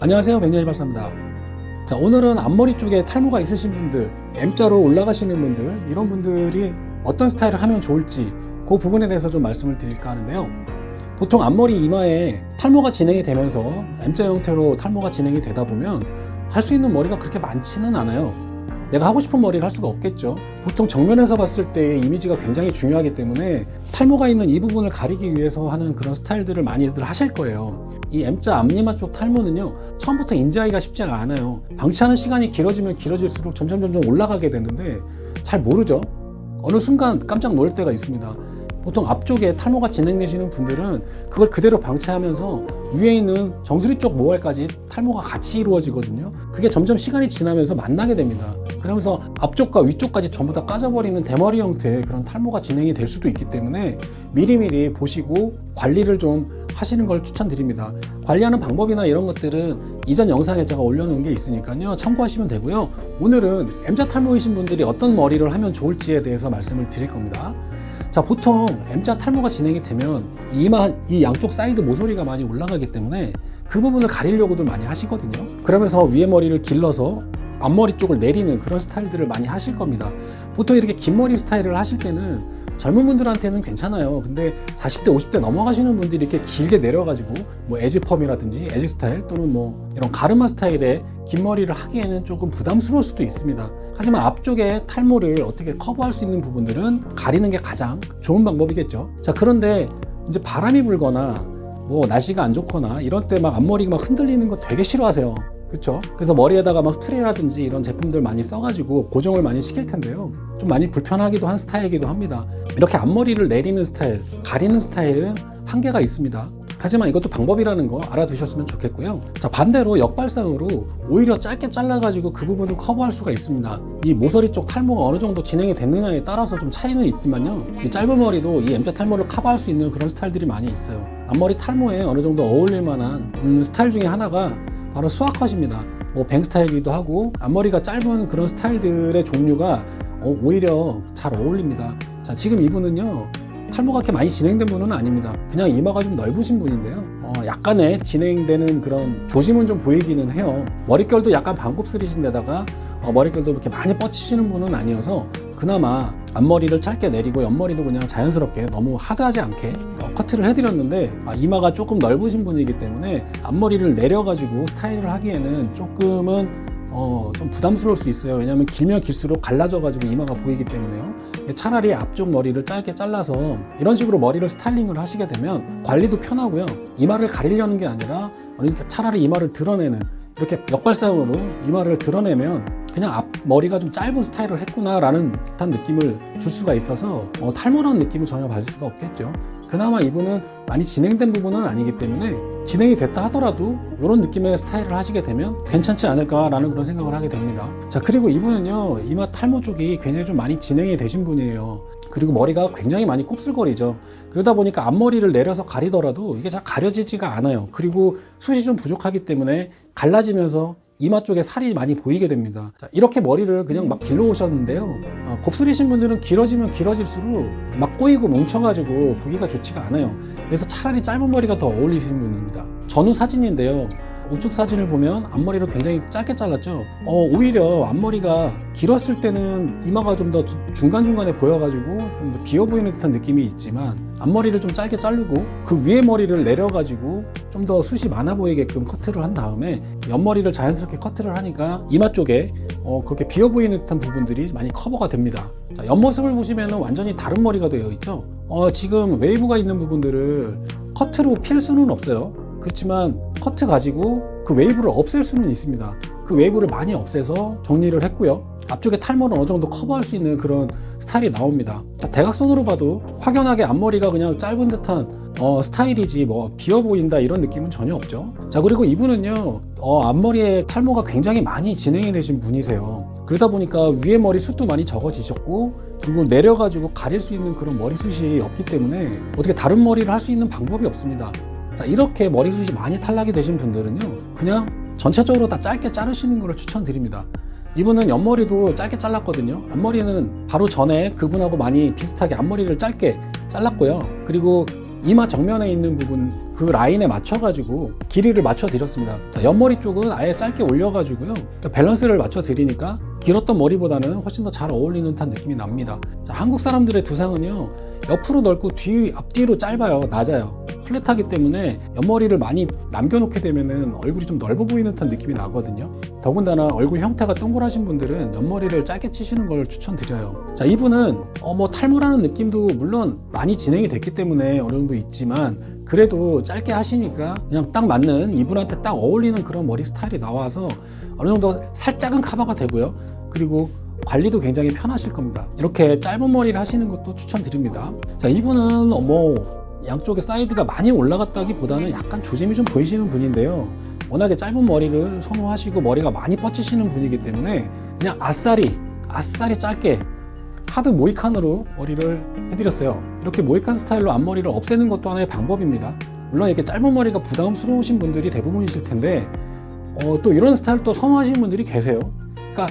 안녕하세요. 백년이 발사입니다. 자 오늘은 앞머리 쪽에 탈모가 있으신 분들 M자로 올라가시는 분들 이런 분들이 어떤 스타일을 하면 좋을지 그 부분에 대해서 좀 말씀을 드릴까 하는데요. 보통 앞머리 이마에 탈모가 진행이 되면서 M자 형태로 탈모가 진행이 되다 보면 할 수 있는 머리가 그렇게 많지는 않아요 내가 하고 싶은 머리를 할 수가 없겠죠. 보통 정면에서 봤을 때 이미지가 굉장히 중요하기 때문에 탈모가 있는 이 부분을 가리기 위해서 하는 그런 스타일들을 많이들 하실 거예요. 이 M자 앞니마 쪽 탈모는요, 처음부터 인지하기가 쉽지가 않아요. 방치하는 시간이 길어지면 길어질수록 점점 점점 올라가게 되는데 잘 모르죠. 어느 순간 깜짝 놀랄 때가 있습니다. 보통 앞쪽에 탈모가 진행되시는 분들은 그걸 그대로 방치하면서 위에 있는 정수리 쪽 모발까지 탈모가 같이 이루어지거든요. 그게 점점 시간이 지나면서 만나게 됩니다. 그러면서 앞쪽과 위쪽까지 전부 다 까져버리는 대머리 형태의 그런 탈모가 진행이 될 수도 있기 때문에 미리미리 보시고 관리를 좀 하시는 걸 추천드립니다. 관리하는 방법이나 이런 것들은 이전 영상에 제가 올려놓은 게 있으니까요. 참고하시면 되고요. 오늘은 M자 탈모이신 분들이 어떤 머리를 하면 좋을지에 대해서 말씀을 드릴 겁니다. 자, 보통 M자 탈모가 진행이 되면 이마, 이 양쪽 사이드 모서리가 많이 올라가기 때문에 그 부분을 가리려고도 많이 하시거든요. 그러면서 위에 머리를 길러서 앞머리 쪽을 내리는 그런 스타일들을 많이 하실 겁니다. 보통 이렇게 긴 머리 스타일을 하실 때는 젊은 분들한테는 괜찮아요. 근데 40대, 50대 넘어가시는 분들이 이렇게 길게 내려가지고 뭐 에즈펌이라든지 에즈 스타일 또는 뭐 이런 가르마 스타일의 긴 머리를 하기에는 조금 부담스러울 수도 있습니다. 하지만 앞쪽에 탈모를 어떻게 커버할 수 있는 부분들은 가리는 게 가장 좋은 방법이겠죠. 자, 그런데 이제 바람이 불거나 뭐 날씨가 안 좋거나 이런 때 막 앞머리가 막 흔들리는 거 되게 싫어하세요. 그렇죠? 그래서 머리에다가 막 스프레이라든지 이런 제품들 많이 써가지고 고정을 많이 시킬 텐데요. 좀 많이 불편하기도 한 스타일이기도 합니다. 이렇게 앞머리를 내리는 스타일, 가리는 스타일은 한계가 있습니다. 하지만 이것도 방법이라는 거 알아두셨으면 좋겠고요. 자, 반대로 역발상으로 오히려 짧게 잘라가지고 그 부분을 커버할 수가 있습니다. 이 모서리 쪽 탈모가 어느 정도 진행이 됐느냐에 따라서 좀 차이는 있지만요. 이 짧은 머리도 이 M자 탈모를 커버할 수 있는 그런 스타일들이 많이 있어요. 앞머리 탈모에 어느 정도 어울릴 만한 음, 스타일 중에 하나가 바로 수학컷입니다. 뭐 뱅스타일이기도 하고 앞머리가 짧은 그런 스타일들의 종류가 어, 오히려 잘 어울립니다. 자, 지금 이분은요. 탈모가 그렇게 많이 진행된 분은 아닙니다. 그냥 이마가 좀 넓으신 분인데요. 어, 약간의 진행되는 그런 조짐은 좀 보이기는 해요. 머릿결도 약간 반곱슬이신 데다가 어, 머릿결도 이렇게 많이 뻗치시는 분은 아니어서 그나마 앞머리를 짧게 내리고 옆머리도 그냥 자연스럽게 너무 하드하지 않게 어, 커트를 해드렸는데 아, 이마가 조금 넓으신 분이기 때문에 앞머리를 내려가지고 스타일을 하기에는 조금은 어, 좀 부담스러울 수 있어요. 왜냐하면 길면 길수록 갈라져가지고 이마가 보이기 때문에요. 차라리 앞쪽 머리를 짧게 잘라서 이런 식으로 머리를 스타일링을 하시게 되면 관리도 편하고요. 이마를 가리려는 게 아니라 차라리 이마를 드러내는 이렇게 역발상으로 이마를 드러내면 그냥 앞 머리가 좀 짧은 스타일을 했구나라는 듯한 느낌을 줄 수가 있어서 어, 탈모라는 느낌을 전혀 받을 수가 없겠죠. 그나마 이분은 많이 진행된 부분은 아니기 때문에 진행이 됐다 하더라도 이런 느낌의 스타일을 하시게 되면 괜찮지 않을까라는 그런 생각을 하게 됩니다. 자 그리고 이분은요 이마 탈모 쪽이 굉장히 좀 많이 진행이 되신 분이에요. 그리고 머리가 굉장히 많이 곱슬거리죠. 그러다 보니까 앞머리를 내려서 가리더라도 이게 잘 가려지지가 않아요. 그리고 숱이 좀 부족하기 때문에 갈라지면서 이마 쪽에 살이 많이 보이게 됩니다. 자, 이렇게 머리를 그냥 막 길러 오셨는데요. 어, 곱슬이신 분들은 길어지면 길어질수록 막 꼬이고 뭉쳐가지고 보기가 좋지가 않아요. 그래서 차라리 짧은 머리가 더 어울리시는 분입니다. 전후 사진인데요. 우측 사진을 보면 앞머리를 굉장히 짧게 잘랐죠. 어, 오히려 앞머리가 길었을 때는 이마가 좀 더 중간중간에 보여가지고 좀 더 비어 보이는 듯한 느낌이 있지만 앞머리를 좀 짧게 자르고 그 위에 머리를 내려가지고 좀 더 숱이 많아 보이게끔 커트를 한 다음에 옆머리를 자연스럽게 커트를 하니까 이마 쪽에 어, 그렇게 비어 보이는 듯한 부분들이 많이 커버가 됩니다. 자, 옆모습을 보시면 완전히 다른 머리가 되어 있죠. 어, 지금 웨이브가 있는 부분들을 커트로 필 수는 없어요. 그렇지만 커트 가지고 그 웨이브를 없앨 수는 있습니다. 그 웨이브를 많이 없애서 정리를 했고요. 앞쪽에 탈모를 어느 정도 커버할 수 있는 그런 스타일이 나옵니다. 자, 대각선으로 봐도 확연하게 앞머리가 그냥 짧은 듯한 어, 스타일이지 뭐 비어 보인다 이런 느낌은 전혀 없죠. 자 그리고 이분은요 어, 앞머리에 탈모가 굉장히 많이 진행이 되신 분이세요. 그러다 보니까 위에 머리 숱도 많이 적어지셨고 그리고 내려가지고 가릴 수 있는 그런 머리숱이 없기 때문에 어떻게 다른 머리를 할 수 있는 방법이 없습니다. 자 이렇게 머리숱이 많이 탈락이 되신 분들은요 그냥 전체적으로 다 짧게 자르시는 것을 추천드립니다 이분은 옆머리도 짧게 잘랐거든요 앞머리는 바로 전에 그분하고 많이 비슷하게 앞머리를 짧게 잘랐고요 그리고 이마 정면에 있는 부분 그 라인에 맞춰가지고 길이를 맞춰 드렸습니다. 자, 옆머리 쪽은 아예 짧게 올려가지고요. 그러니까 밸런스를 맞춰 드리니까 길었던 머리보다는 훨씬 더 잘 어울리는 듯한 느낌이 납니다. 자, 한국 사람들의 두상은요. 옆으로 넓고 뒤 앞뒤로 짧아요. 낮아요. 플랫하기 때문에 옆머리를 많이 남겨놓게 되면은 얼굴이 좀 넓어 보이는 듯한 느낌이 나거든요. 더군다나 얼굴 형태가 동그라신 분들은 옆머리를 짧게 치시는 걸 추천드려요. 자, 이분은 어, 뭐 탈모라는 느낌도 물론 많이 진행이 됐기 때문에 어느 정도 있지만 그래도 짧게 하시니까 그냥 딱 맞는 이분한테 딱 어울리는 그런 머리 스타일이 나와서 어느 정도 살짝은 커버가 되고요. 그리고 관리도 굉장히 편하실 겁니다. 이렇게 짧은 머리를 하시는 것도 추천드립니다. 자, 이분은 어, 뭐 양쪽에 사이드가 많이 올라갔다기보다는 약간 조짐이 좀 보이시는 분인데요. 워낙에 짧은 머리를 선호하시고 머리가 많이 뻗치시는 분이기 때문에 그냥 아싸리, 아싸리 짧게 하드 모이칸으로 머리를 해드렸어요. 이렇게 모이칸 스타일로 앞머리를 없애는 것도 하나의 방법입니다. 물론 이렇게 짧은 머리가 부담스러우신 분들이 대부분이실 텐데 어, 또 이런 스타일 또 선호하시는 분들이 계세요. 그러니까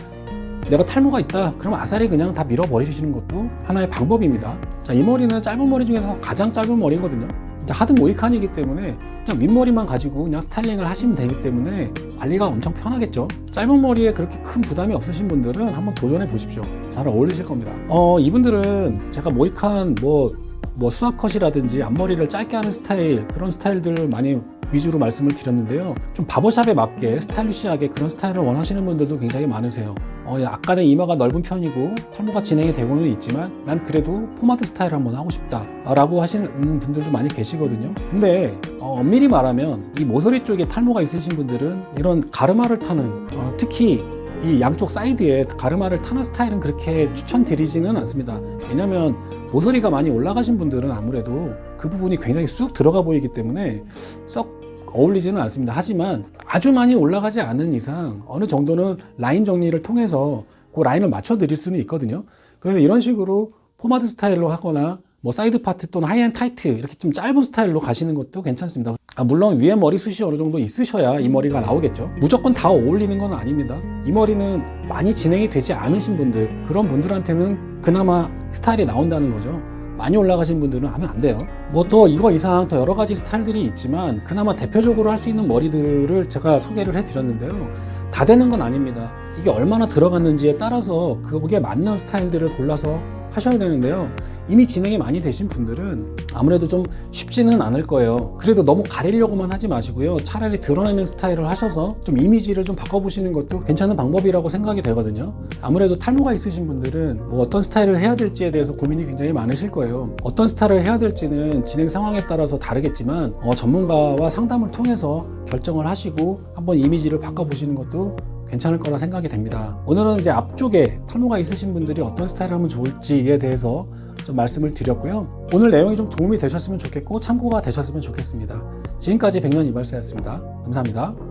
내가 탈모가 있다. 그럼 아싸리 그냥 다 밀어버리시는 것도 하나의 방법입니다. 자, 이 머리는 짧은 머리 중에서 가장 짧은 머리거든요. 하드 모이칸이기 때문에 그냥 윗머리만 가지고 그냥 스타일링을 하시면 되기 때문에 관리가 엄청 편하겠죠. 짧은 머리에 그렇게 큰 부담이 없으신 분들은 한번 도전해 보십시오. 잘 어울리실 겁니다. 어, 이분들은 제가 모이칸 뭐, 뭐 수압컷이라든지 앞머리를 짧게 하는 스타일 그런 스타일들 많이 위주로 말씀을 드렸는데요. 좀 바버샵에 맞게 스타일리시하게 그런 스타일을 원하시는 분들도 굉장히 많으세요. 어, 약간의 이마가 넓은 편이고 탈모가 진행이 되고는 있지만 난 그래도 포마드 스타일 한번 하고 싶다 라고 하시는 분들도 많이 계시거든요. 근데 어, 엄밀히 말하면 이 모서리 쪽에 탈모가 있으신 분들은 이런 가르마를 타는 어, 특히 이 양쪽 사이드에 가르마를 타는 스타일은 그렇게 추천드리지는 않습니다. 왜냐면 모서리가 많이 올라가신 분들은 아무래도 그 부분이 굉장히 쑥 들어가 보이기 때문에 썩 어울리지는 않습니다. 하지만 아주 많이 올라가지 않은 이상 어느 정도는 라인 정리를 통해서 그 라인을 맞춰 드릴 수는 있거든요. 그래서 이런 식으로 포마드 스타일로 하거나 뭐 사이드 파트 또는 하이엔 타이트 이렇게 좀 짧은 스타일로 가시는 것도 괜찮습니다. 아, 물론 위에 머리숱이 어느 정도 있으셔야 이 머리가 나오겠죠. 무조건 다 어울리는 건 아닙니다. 이 머리는 많이 진행이 되지 않으신 분들 그런 분들한테는 그나마 스타일이 나온다는 거죠. 많이 올라가신 분들은 하면 안 돼요. 뭐 또 이거 이상 더 여러 가지 스타일들이 있지만 그나마 대표적으로 할 수 있는 머리들을 제가 소개를 해드렸는데요. 다 되는 건 아닙니다. 이게 얼마나 들어갔는지에 따라서 거기에 맞는 스타일들을 골라서 하셔야 되는데요. 이미 진행이 많이 되신 분들은 아무래도 좀 쉽지는 않을 거예요. 그래도 너무 가리려고만 하지 마시고요. 차라리 드러내는 스타일을 하셔서 좀 이미지를 좀 바꿔보시는 것도 괜찮은 방법이라고 생각이 되거든요. 아무래도 탈모가 있으신 분들은 뭐 어떤 스타일을 해야 될지에 대해서 고민이 굉장히 많으실 거예요. 어떤 스타일을 해야 될지는 진행 상황에 따라서 다르겠지만 어, 전문가와 상담을 통해서 결정을 하시고 한번 이미지를 바꿔보시는 것도 괜찮을 거라 생각이 됩니다. 오늘은 이제 앞쪽에 탈모가 있으신 분들이 어떤 스타일을 하면 좋을지에 대해서 좀 말씀을 드렸고요. 오늘 내용이 좀 도움이 되셨으면 좋겠고 참고가 되셨으면 좋겠습니다. 지금까지 백년 이발사였습니다. 감사합니다.